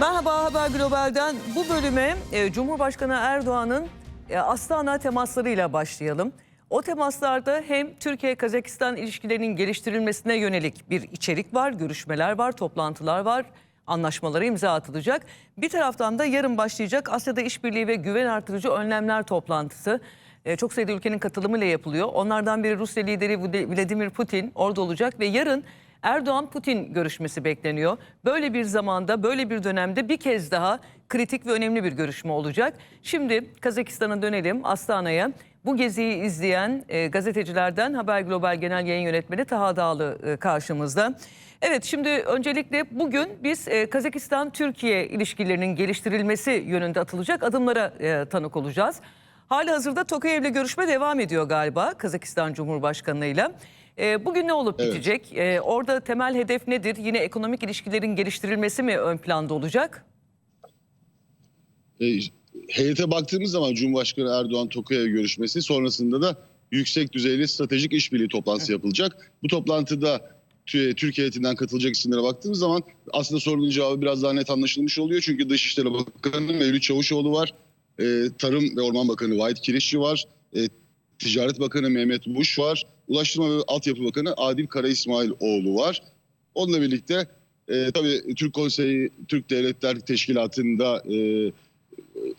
Merhaba Haber Global'den bu bölüme e, Cumhurbaşkanı Erdoğan'ın e, Astana temaslarıyla başlayalım. O temaslarda hem Türkiye-Kazakistan ilişkilerinin geliştirilmesine yönelik bir içerik var, görüşmeler var, toplantılar var, anlaşmalara imza atılacak. Bir taraftan da yarın başlayacak Asya'da işbirliği ve güven artırıcı önlemler toplantısı. E, çok sayıda ülkenin katılımıyla yapılıyor. Onlardan biri Rusya lideri Vladimir Putin orada olacak ve yarın Erdoğan-Putin görüşmesi bekleniyor. Böyle bir zamanda, böyle bir dönemde bir kez daha kritik ve önemli bir görüşme olacak. Şimdi Kazakistan'a dönelim, Astana'ya. Bu geziyi izleyen e, gazetecilerden Haber Global Genel Yayın Yönetmeni Taha Dağlı e, karşımızda. Evet şimdi öncelikle bugün biz e, Kazakistan-Türkiye ilişkilerinin geliştirilmesi yönünde atılacak adımlara e, tanık olacağız. Hali hazırda Tokayev'le görüşme devam ediyor galiba Kazakistan Cumhurbaşkanı'yla. E, bugün ne olup Evet. bitecek? E, orada temel hedef nedir? Yine ekonomik ilişkilerin geliştirilmesi mi ön planda olacak? E, heyete baktığımız zaman Cumhurbaşkanı Erdoğan Tokayev görüşmesi sonrasında da yüksek düzeyli stratejik işbirliği toplantısı yapılacak. Bu toplantıda Tü- Türkiye heyetinden katılacak isimlere baktığımız zaman aslında sorunun cevabı biraz daha net anlaşılmış oluyor. Çünkü Dışişleri Bakanı Mevlüt Çavuşoğlu var. E, Tarım ve Orman Bakanı Vahit Kirişçi var. E, Ticaret Bakanı Mehmet Buş var. Ulaştırma ve Altyapı Bakanı Adil Kara İsmailoğlu var. Onunla birlikte e, tabii Türk Konseyi, Türk Devletler Teşkilatı'nda e,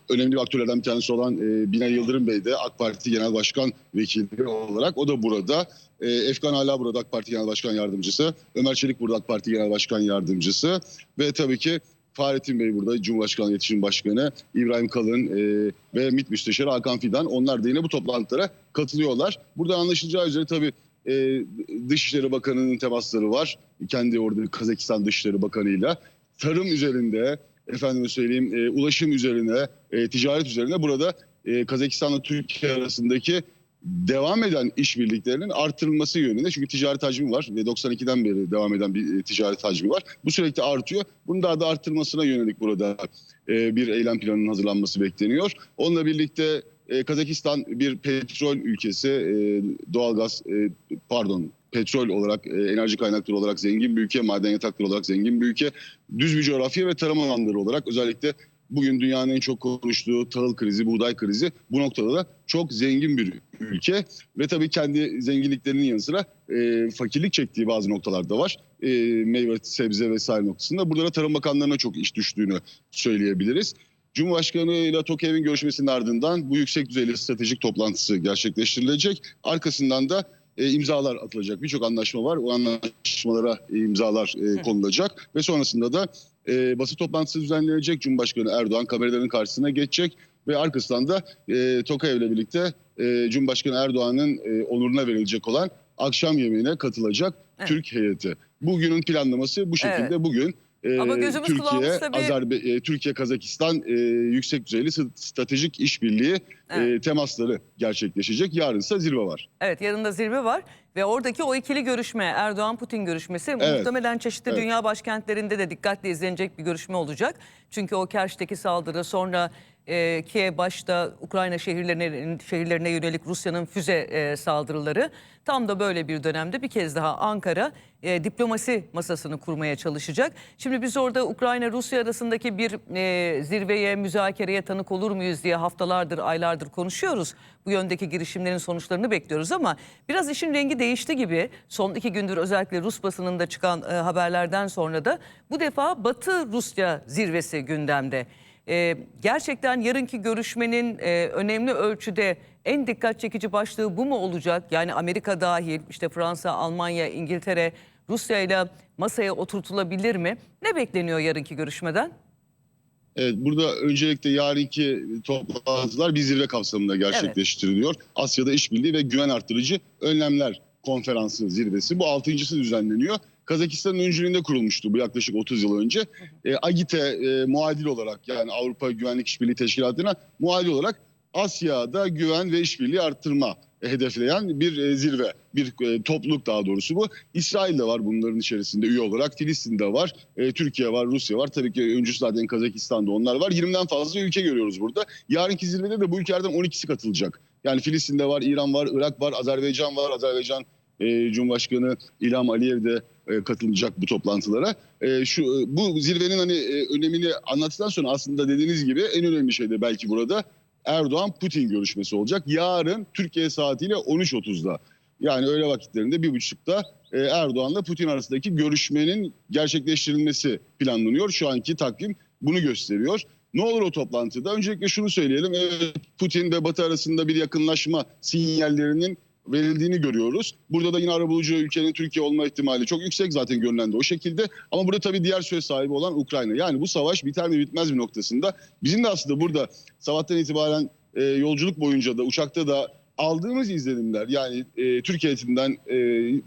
önemli aktörlerden bir tanesi olan e, Binali Yıldırım Bey de AK Parti Genel Başkan Vekili olarak o da burada. E, Efkan Hala burada AK Parti Genel Başkan Yardımcısı. Ömer Çelik burada AK Parti Genel Başkan Yardımcısı. Ve tabii ki Fahrettin Bey burada Cumhurbaşkanı İletişim Başkanı. İbrahim Kalın e, ve MİT Müsteşarı Hakan Fidan. Onlar da yine bu toplantılara katılıyorlar. Burada anlaşılacağı üzere tabii e, Dışişleri Bakanı'nın temasları var. Kendi orada Kazakistan Dışişleri Bakanı'yla. Tarım üzerinde, efendime söyleyeyim e, ulaşım üzerine, e, ticaret üzerine burada e, Kazakistan'la Türkiye arasındaki devam eden işbirliklerinin artırılması yönünde. Çünkü ticaret hacmi var ve 92'den beri devam eden bir e, ticaret hacmi var. Bu sürekli artıyor. Bunun daha da arttırılmasına yönelik burada e, bir eylem planının hazırlanması bekleniyor. Onunla birlikte e, Kazakistan bir petrol ülkesi, doğalgaz, pardon petrol olarak, enerji kaynakları olarak zengin bir ülke, maden yatakları olarak zengin bir ülke, düz bir coğrafya ve tarım alanları olarak özellikle bugün dünyanın en çok konuştuğu tahıl krizi, buğday krizi bu noktada da çok zengin bir ülke ve tabii kendi zenginliklerinin yanı sıra e, fakirlik çektiği bazı noktalarda var. E, meyve, sebze vesaire noktasında. Burada da Tarım Bakanlarına çok iş düştüğünü söyleyebiliriz. Cumhurbaşkanı ile Tokayev'in görüşmesinin ardından bu yüksek düzeyli stratejik toplantısı gerçekleştirilecek. Arkasından da e, imzalar atılacak. Birçok anlaşma var. O anlaşmalara e, imzalar e, konulacak ve sonrasında da e, basın toplantısı düzenlenecek. Cumhurbaşkanı Erdoğan kameraların karşısına geçecek ve arkasından da e, Tokayev'le birlikte e, Cumhurbaşkanı Erdoğan'ın e, onuruna verilecek olan akşam yemeğine katılacak Evet. Türk heyeti. Bugünün planlaması bu şekilde. Evet. Bugün e, Ama gözümüz Türkiye, tabii- Azerbe e, Türkiye, Kazakistan e, yüksek düzeyli stratejik işbirliği e, Evet. temasları gerçekleşecek. Yarınsa zirve var. Evet yarın da zirve var ve oradaki o ikili görüşme Erdoğan-Putin görüşmesi muhtemelen çeşitli Evet. dünya başkentlerinde de dikkatle izlenecek bir görüşme olacak. Çünkü o Kerç'teki saldırı sonra e, Kiev başta Ukrayna şehirlerine, şehirlerine yönelik Rusya'nın füze e, saldırıları tam da böyle bir dönemde bir kez daha Ankara e, diplomasi masasını kurmaya çalışacak. Şimdi biz orada Ukrayna-Rusya arasındaki bir e, zirveye, müzakereye tanık olur muyuz diye haftalardır, aylardır konuşuyoruz. Bu yöndeki girişimlerin sonuçlarını bekliyoruz ama biraz işin rengi değişti gibi. Son iki gündür özellikle Rus basınında çıkan e, haberlerden sonra da bu defa Batı Rusya zirvesi gündemde. E, gerçekten yarınki görüşmenin e, önemli ölçüde en dikkat çekici başlığı bu mu olacak? Yani Amerika dahil işte Fransa, Almanya, İngiltere, Rusya ile masaya oturtulabilir mi? Ne bekleniyor yarınki görüşmeden? Evet, burada öncelikle yarınki toplantılar bir zirve kapsamında gerçekleştiriliyor. Asya'da işbirliği ve güven arttırıcı önlemler konferansı zirvesi. Bu altıncısı düzenleniyor. Kazakistan'ın öncülüğünde kurulmuştu bu yaklaşık 30 yıl önce. E, AGİT'e e, muadil olarak yani Avrupa Güvenlik İşbirliği Teşkilatı'na muadil olarak Asya'da güven ve işbirliği arttırma hedefleyen bir e, zirve, bir e, topluluk daha doğrusu bu. İsrail de var bunların içerisinde üye olarak, Filistin'de var, e, Türkiye var, Rusya var. Tabii ki öncüsü zaten Kazakistan'da onlar var. 20'den fazla ülke görüyoruz burada. Yarınki zirvede de bu ülkelerden 12'si katılacak. Yani Filistin'de var, İran var, Irak var, Azerbaycan var. Azerbaycan e, Cumhurbaşkanı İlham Aliyev de e, katılacak bu toplantılara. E, şu e, bu zirvenin hani e, önemini anlattıktan sonra aslında dediğiniz gibi en önemli şey de belki burada Erdoğan Putin görüşmesi olacak. Yarın Türkiye saatiyle 13.30'da. Yani öğle vakitlerinde bir buçukta e, Erdoğan'la Putin arasındaki görüşmenin gerçekleştirilmesi planlanıyor. Şu anki takvim bunu gösteriyor. Ne olur o toplantıda? Öncelikle şunu söyleyelim. Evet, Putin ve Batı arasında bir yakınlaşma sinyallerinin verildiğini görüyoruz. Burada da yine arabulucu ülkenin Türkiye olma ihtimali çok yüksek zaten görünen de o şekilde. Ama burada tabii diğer söz sahibi olan Ukrayna. Yani bu savaş biter mi bitmez mi noktasında. Bizim de aslında burada sabahtan itibaren e, yolculuk boyunca da uçakta da aldığımız izlenimler yani e, Türkiye heyetinden e,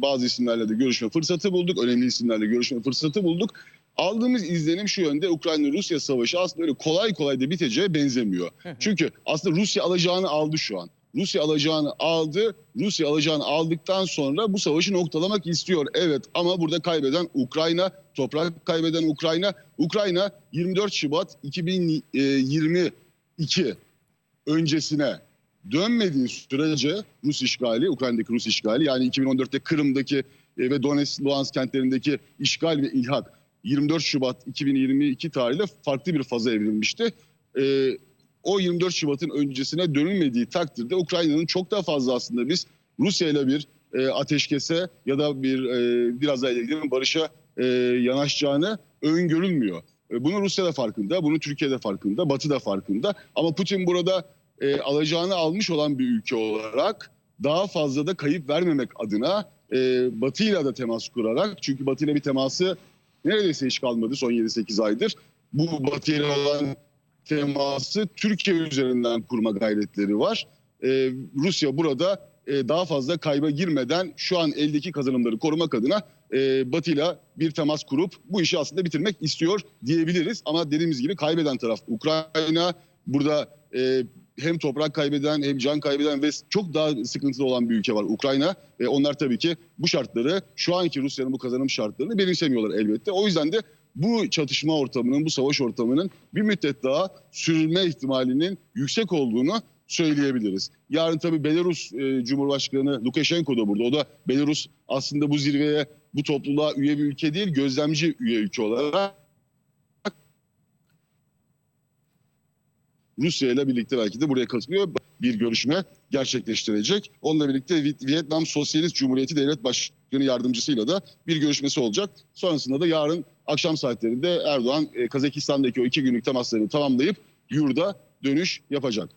bazı isimlerle de görüşme fırsatı bulduk. Önemli isimlerle görüşme fırsatı bulduk. Aldığımız izlenim şu yönde Ukrayna-Rusya savaşı aslında öyle kolay kolay da biteceğe benzemiyor. Çünkü aslında Rusya alacağını aldı şu an. Rusya alacağını aldı. Rusya alacağını aldıktan sonra bu savaşı noktalamak istiyor. Evet ama burada kaybeden Ukrayna, toprak kaybeden Ukrayna. Ukrayna 24 Şubat 2022 öncesine dönmediği sürece Rus işgali, Ukrayna'daki Rus işgali yani 2014'te Kırım'daki e, ve Donetsk, Luhansk kentlerindeki işgal ve ilhak 24 Şubat 2022 tarihinde farklı bir faza evrilmişti. E, o 24 Şubat'ın öncesine dönülmediği takdirde Ukrayna'nın çok daha fazla aslında biz Rusya ile bir e, ateşkese ya da bir e, biraz daha ileri gidelim barışa e, yanaşacağını öngörülmüyor. E, bunu Rusya da farkında, bunu Türkiye de farkında, Batı da farkında. Ama Putin burada e, alacağını almış olan bir ülke olarak daha fazla da kayıp vermemek adına e, Batı ile de temas kurarak çünkü Batı ile bir teması neredeyse hiç kalmadı son 7-8 aydır. Bu Batı ile olan teması Türkiye üzerinden kurma gayretleri var. E, Rusya burada e, daha fazla kayba girmeden şu an eldeki kazanımları korumak adına e, Batı ile bir temas kurup bu işi aslında bitirmek istiyor diyebiliriz. Ama dediğimiz gibi kaybeden taraf Ukrayna. Burada e, hem toprak kaybeden hem can kaybeden ve çok daha sıkıntılı olan bir ülke var Ukrayna. E, onlar tabii ki bu şartları şu anki Rusya'nın bu kazanım şartlarını benimsemiyorlar elbette. O yüzden de bu çatışma ortamının, bu savaş ortamının bir müddet daha sürülme ihtimalinin yüksek olduğunu söyleyebiliriz. Yarın tabii Belarus e, Cumhurbaşkanı Lukashenko da burada. O da Belarus aslında bu zirveye, bu topluluğa üye bir ülke değil, gözlemci üye ülke olarak Rusya ile birlikte belki de buraya katılıyor. Bir görüşme gerçekleştirecek. Onunla birlikte Vi- Vietnam Sosyalist Cumhuriyeti Devlet Başkanı Yardımcısıyla da bir görüşmesi olacak. Sonrasında da yarın akşam saatlerinde Erdoğan e, Kazakistan'daki o iki günlük temaslarını tamamlayıp yurda dönüş yapacak.